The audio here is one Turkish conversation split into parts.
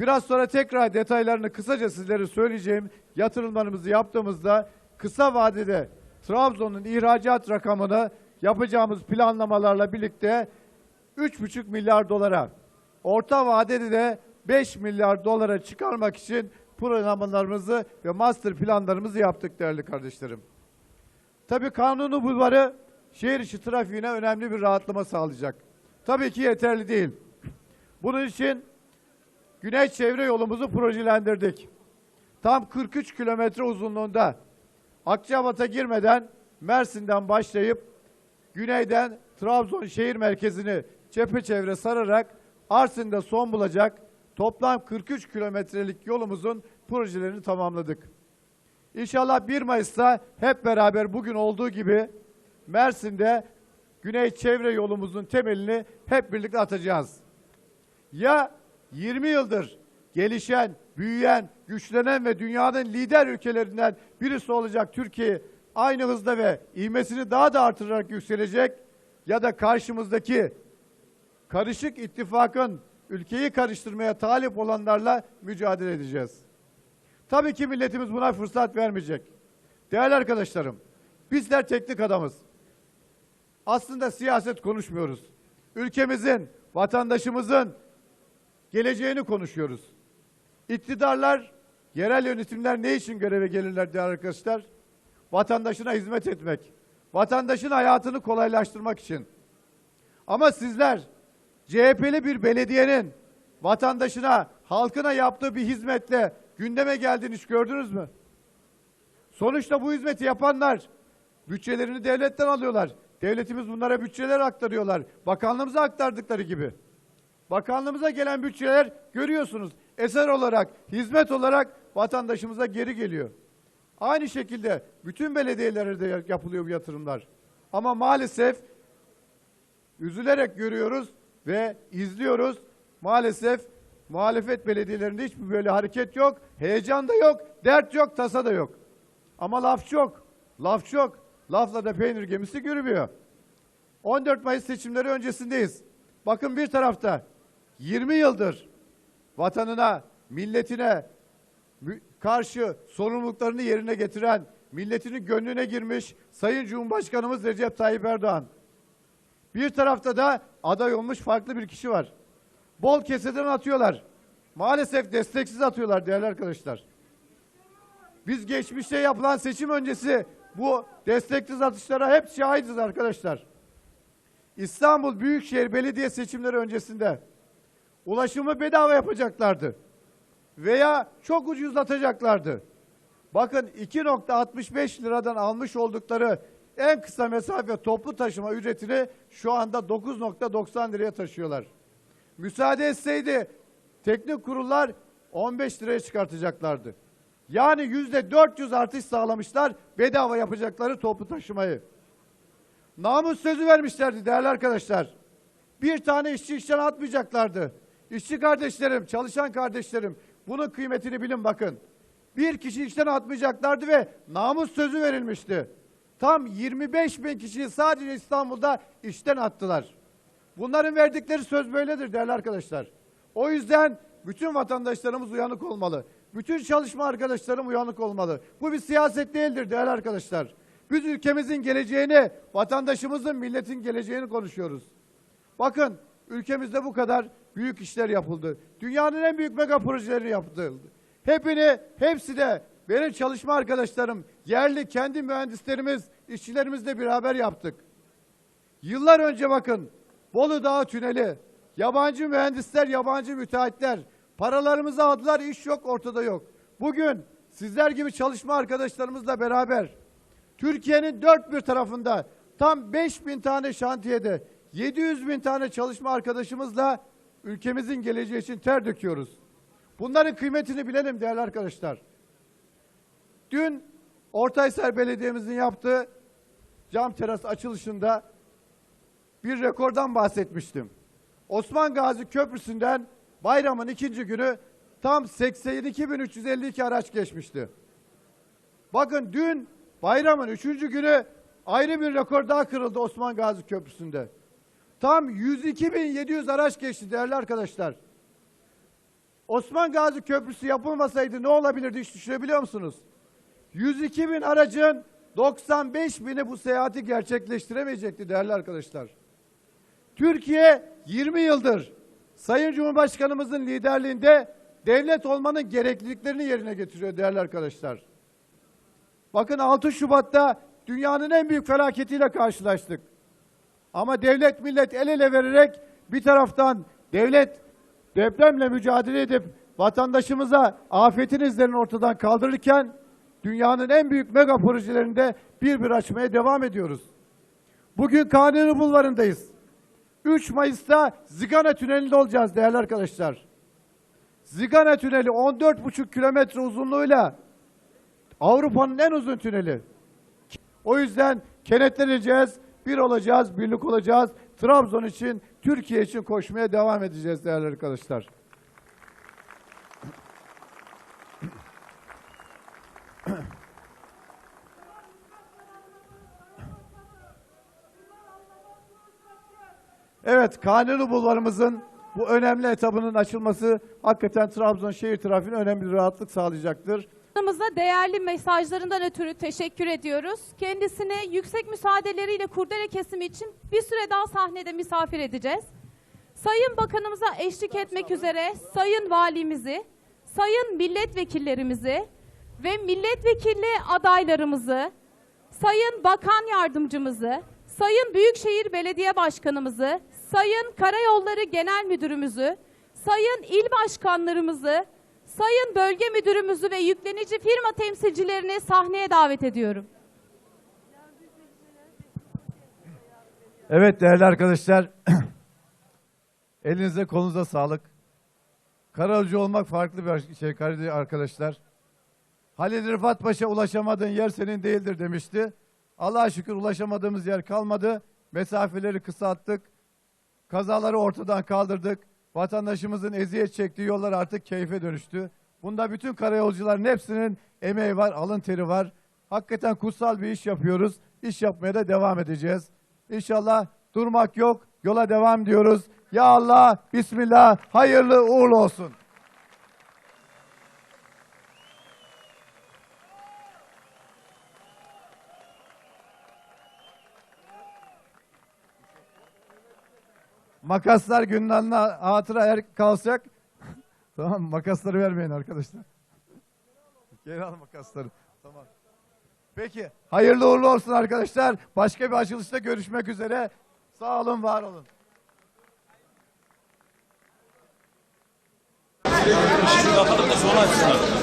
Biraz sonra tekrar detaylarını kısaca sizlere söyleyeceğim. Yatırımlarımızı yaptığımızda kısa vadede Trabzon'un ihracat rakamını yapacağımız planlamalarla birlikte 3,5 milyar dolara, orta vadede de 5 milyar dolara çıkarmak için programlarımızı ve master planlarımızı yaptık değerli kardeşlerim. Tabii kanunu bulvarı şehir içi trafiğine önemli bir rahatlama sağlayacak. Tabii ki yeterli değil. Bunun için Güney Çevre yolumuzu projelendirdik. Tam 43 kilometre uzunluğunda Akçabat'a girmeden Mersin'den başlayıp güneyden Trabzon şehir merkezini çepeçevre sararak Arsin'de son bulacak toplam 43 kilometrelik yolumuzun projelerini tamamladık. İnşallah 1 Mayıs'ta hep beraber bugün olduğu gibi Mersin'de Güney Çevre yolumuzun temelini hep birlikte atacağız. Ya 20 yıldır gelişen, büyüyen, güçlenen ve dünyanın lider ülkelerinden birisi olacak Türkiye aynı hızda ve ivmesini daha da artırarak yükselecek ya da karşımızdaki karışık ittifakın ülkeyi karıştırmaya talip olanlarla mücadele edeceğiz. Tabii ki milletimiz buna fırsat vermeyecek. Değerli arkadaşlarım, bizler teknik adamız. Aslında siyaset konuşmuyoruz. Ülkemizin, vatandaşımızın geleceğini konuşuyoruz. İktidarlar, yerel yönetimler ne için göreve gelirler değerli arkadaşlar? Vatandaşına hizmet etmek, vatandaşın hayatını kolaylaştırmak için. Ama sizler CHP'li bir belediyenin vatandaşına, halkına yaptığı bir hizmetle gündeme geldiğini hiç gördünüz mü? Sonuçta bu hizmeti yapanlar bütçelerini devletten alıyorlar. Devletimiz bunlara bütçeler aktarıyorlar. Bakanlığımıza aktardıkları gibi. Bakanlığımıza gelen bütçeler görüyorsunuz eser olarak, hizmet olarak vatandaşımıza geri geliyor. Aynı şekilde bütün belediyelere de yapılıyor bu yatırımlar. Ama maalesef üzülerek görüyoruz ve izliyoruz. Maalesef muhalefet belediyelerinde hiçbir böyle hareket yok, heyecan da yok, dert yok, tasa da yok. Ama laf çok, laf çok. Lafla da peynir gemisi yürümüyor. 14 Mayıs seçimleri öncesindeyiz. Bakın bir tarafta 20 yıldır vatanına, milletine karşı sorumluluklarını yerine getiren, milletinin gönlüne girmiş Sayın Cumhurbaşkanımız Recep Tayyip Erdoğan. Bir tarafta da aday olmuş farklı bir kişi var. Bol keseden atıyorlar. Maalesef desteksiz atıyorlar değerli arkadaşlar. Biz geçmişte yapılan seçim öncesi bu desteksiz atışlara hep şahidiz arkadaşlar. İstanbul Büyükşehir Belediye seçimleri öncesinde ulaşımı bedava yapacaklardı. Veya çok ucuzlatacaklardı. Bakın 2.65 liradan almış oldukları en kısa mesafe toplu taşıma ücretini şu anda 9.90 liraya taşıyorlar. Müsaade etseydi teknik kurullar 15 liraya çıkartacaklardı. Yani yüzde 400 artış sağlamışlar bedava yapacakları toplu taşımayı. Namus sözü vermişlerdi değerli arkadaşlar. Bir tane işçi işten atmayacaklardı. İşçi kardeşlerim, çalışan kardeşlerim bunun kıymetini bilin bakın. Bir kişi işten atmayacaklardı ve namus sözü verilmişti. Tam 25 bin kişiyi sadece İstanbul'da işten attılar. Bunların verdikleri söz böyledir değerli arkadaşlar. O yüzden bütün vatandaşlarımız uyanık olmalı. Bütün çalışma arkadaşlarım uyanık olmalı. Bu bir siyaset değildir değerli arkadaşlar. Biz ülkemizin geleceğini, vatandaşımızın, milletin geleceğini konuşuyoruz. Bakın ülkemizde bu kadar büyük işler yapıldı. Dünyanın en büyük mega projeleri yapıldı. Hepini, hepsi de benim çalışma arkadaşlarım, yerli kendi mühendislerimiz, işçilerimizle beraber yaptık. Yıllar önce bakın Bolu Dağı Tüneli, yabancı mühendisler, yabancı müteahhitler paralarımızı aldılar, iş yok, ortada yok. Bugün sizler gibi çalışma arkadaşlarımızla beraber Türkiye'nin dört bir tarafında tam 5 bin tane şantiyede 700 bin tane çalışma arkadaşımızla ülkemizin geleceği için ter döküyoruz. Bunların kıymetini bilelim değerli arkadaşlar. Dün Ortaysar Belediye'mizin yaptığı cam teras açılışında bir rekordan bahsetmiştim. Osman Gazi Köprüsü'nden bayramın ikinci günü tam 82.352 araç geçmişti. Bakın dün bayramın üçüncü günü ayrı bir rekor daha kırıldı Osman Gazi Köprüsü'nde. Tam 102.700 araç geçti değerli arkadaşlar. Osman Gazi Köprüsü yapılmasaydı ne olabilirdi hiç düşünebiliyor musunuz? 102 bin aracın 95 bini bu seyahati gerçekleştiremeyecekti değerli arkadaşlar. Türkiye 20 yıldır Sayın Cumhurbaşkanımızın liderliğinde devlet olmanın gerekliliklerini yerine getiriyor değerli arkadaşlar. Bakın 6 Şubat'ta dünyanın en büyük felaketiyle karşılaştık. Ama devlet millet el ele vererek bir taraftan devlet depremle mücadele edip vatandaşımıza afetin izlerini ortadan kaldırırken dünyanın en büyük mega projelerinde bir bir açmaya devam ediyoruz. Bugün Kanuni Bulvarı'ndayız. 3 Mayıs'ta Zigana Tüneli'nde olacağız değerli arkadaşlar. Zigana Tüneli 14,5 kilometre uzunluğuyla Avrupa'nın en uzun tüneli. O yüzden kenetleneceğiz, bir olacağız, birlik olacağız. Trabzon için, Türkiye için koşmaya devam edeceğiz değerli arkadaşlar. Evet, Kanuni Bulvarımızın bu önemli etabının açılması hakikaten Trabzon şehir trafiğine önemli bir rahatlık sağlayacaktır. Başkanımıza değerli mesajlarından ötürü teşekkür ediyoruz. Kendisini yüksek müsaadeleriyle kurdele kesimi için bir süre daha sahnede misafir edeceğiz. Sayın Bakanımıza eşlik etmek üzere Sayın Valimizi, Sayın Milletvekillerimizi ve milletvekili adaylarımızı, Sayın Bakan Yardımcımızı, Sayın Büyükşehir Belediye Başkanımızı, Sayın Karayolları Genel Müdürümüzü, Sayın İl Başkanlarımızı, Sayın Bölge Müdürümüzü ve yüklenici firma temsilcilerini sahneye davet ediyorum. Evet değerli arkadaşlar, elinize kolunuza sağlık. Karayolcu olmak farklı bir şey arkadaşlar. Halil Rıfat Paşa ulaşamadığın yer senin değildir demişti. Allah'a şükür ulaşamadığımız yer kalmadı. Mesafeleri kısalttık. Kazaları ortadan kaldırdık. Vatandaşımızın eziyet çektiği yollar artık keyfe dönüştü. Bunda bütün karayolcuların hepsinin emeği var, alın teri var. Hakikaten kutsal bir iş yapıyoruz. İş yapmaya da devam edeceğiz. İnşallah durmak yok. Yola devam diyoruz. Ya Allah, Bismillah, hayırlı uğurlu olsun. Makaslar günlerine hatıra eğer kalacak. tamam makasları vermeyin arkadaşlar. Geri al makasları. Tamam. Peki. Hayırlı uğurlu olsun arkadaşlar. Başka bir açılışta görüşmek üzere. Sağ olun, var olun. Sayın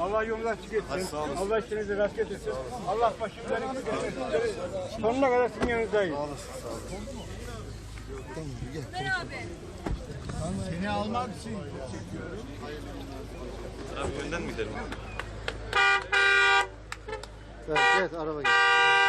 Allah yolunu açık etsin. Allah işinizi rast getirsin. Allah başımdan eksik etmesin. Sonuna kadar sizin yanınızdayız. Seni almak için Abi önden mi gidelim? Evet, evet araba gidiyor.